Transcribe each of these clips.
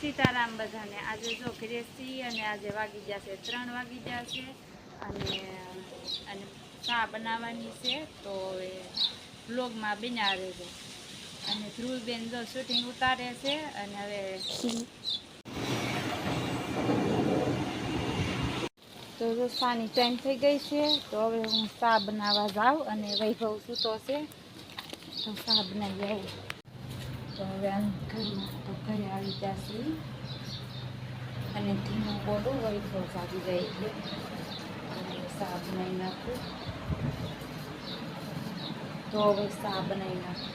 સીતારામ બધાને. આજે જો ઘરે અને આજે વાગી જશે, ત્રણ વાગી જશે અને અને ચા બનાવવાની છે. તો એ બ્લોગમાં બિના રહેજો. અને ધ્રુવબેન જો શૂટિંગ ઉતારે છે અને હવે તો જો સાની ટાઈમ થઈ ગઈ છે, તો હવે હું ચા બનાવવા જાઉં અને વૈભવ સૂતો છે. તો ચા બનાવી આવું. તો હવે ઘરમાં તો ઘરે આવી જશે. અને ધીમો કોડો હોય તો જાગી જાય છે અને ચા બનાવી નાખું. તો હવે ચા બનાવી નાખું.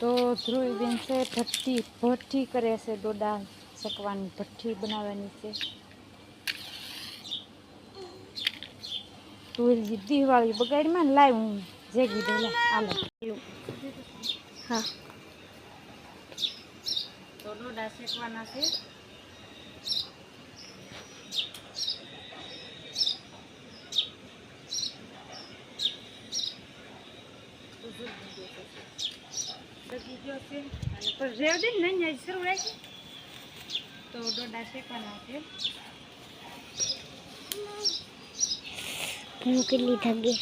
તો ધ્રુવીબેન છે, ભઠ્ઠી ભઠ્ઠી કરે છે દોડા. શકવાની ભઠ્ઠી બનાવવાની છે. તું જીદ્દી વાળી બગાડીમાં લાવ હું જે કીધું લે આલો. હા. તો ડોડા શેકવાના છે. તો ડોડા શેકવાના છે. હું કેટલી થકી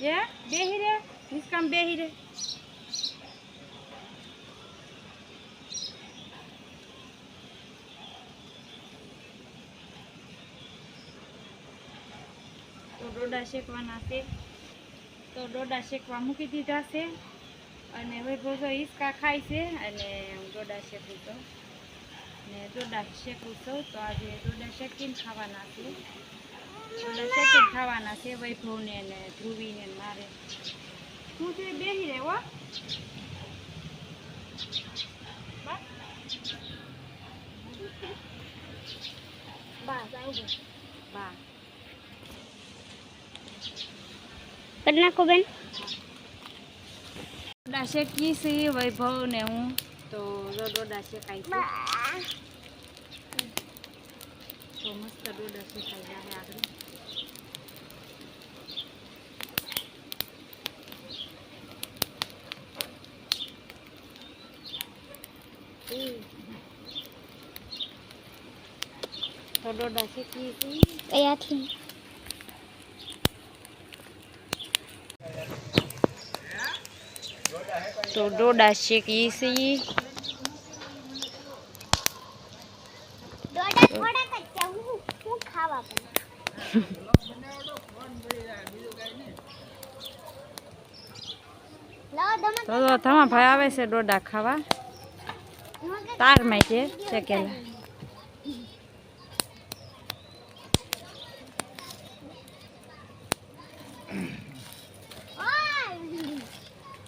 બે બેહી રે. નિષ્કામ બેહી રે. ડોડા શેકવાના છે. તો ડોડા શેકવા મૂકી દીધા છે. અને વૈભવ તો હિસકા ખાય છે અને ડોડા શેકું તો ને ડોડા શેકું છું. તો આજે ડોડા શેકીને ખાવાના છે. ડોડા શેકીને ખાવાના છે વૈભવને ને ધ્રુવીને મારે. હું છે બેહી રહે હો. બસ આવું બા કરી નાખો બેન. ડોડા શેકી છે વૈભવ ને હું. તો રોડો ડોડા શેકાય છે. તો મસ્ત ડોડા શેકાઈ જાય આગળ. તો ડોડા શેકી છે. કયાથી છે. હું હું ખાવા પણ તો તમારા ભાઈ આવે છે ડોડા ખાવા? તારમાં છે શેકેલા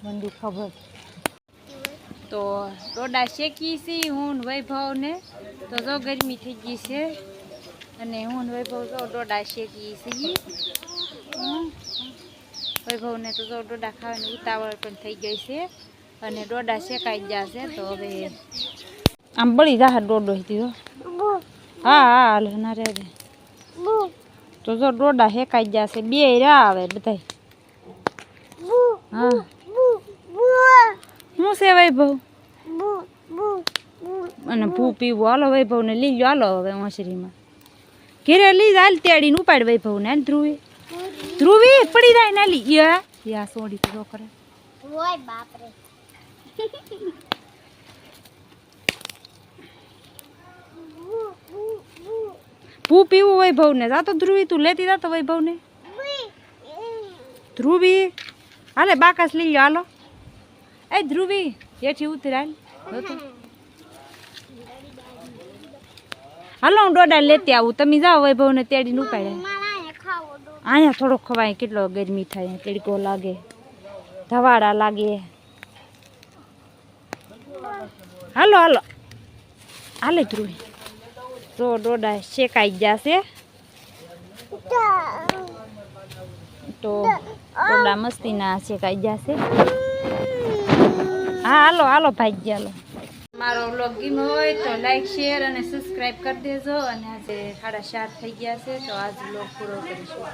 બંધુ ખબર. તો ડોડા શેકી છીએ હું વૈભવને. તો જો ગરમી થઈ ગઈ છે. અને હું વૈભવ જો ડોડા શેકી છીએ. વૈભવને તો જો ડોડા ખાવાની ઉતાવળ પણ થઈ ગઈ છે. અને ડોડા શેકાઈ ગયા છે તો હવે આમ બળી જા ડોડો દીધો હા. હા હાલ, ના રે. તો જો ડોડા શેકાઈ ગયા છે, બે રહ્યા આવે બધાય. હા. વૈભવ? અને ભૂ પીવું. હાલો વૈભવને લઈ લીલો હાલો હવે ઓસરીમાં. ઘેરે લઈ હાલ તેડીને ઉપાડ વૈભવ ને ધ્રુવી. ધ્રુવી. પડી જાય ને લી યા યા સોડી તો કરે. ઓય બાપ રે ભૂ પીવું વૈભવને. જાતો ધ્રુવી તું લેતી જાતો વૈભવને. ધ્રુવી. હાલે બાકાસ લઈ લો હાલો. એ ધ્રુવી. હેઠી ઉતર હાલ, હું ડોડા લેતી આવું. તમે જાઓ વૈભવને તેડીને ઉપાડે. અહીંયા થોડોક ખવાય, કેટલો ગરમી થાય તડકો લાગે, ધવાડા લાગે. હાલો હાલો. હાલે ધ્રુવી. તો ડોડા શેકાઈ જશે. તો ડોડા મસ્તીના શેકાઈ જશે. હા હાલો હાલો ભાઈ, હાલો. મારો બ્લોગ ગમ્યો હોય તો લાઈક શેર અને સબસ્ક્રાઈબ કરી દેજો. અને આજે સાડા ચાર થઈ ગયા છે, તો આજ બ્લોગ પૂરો કરીશું.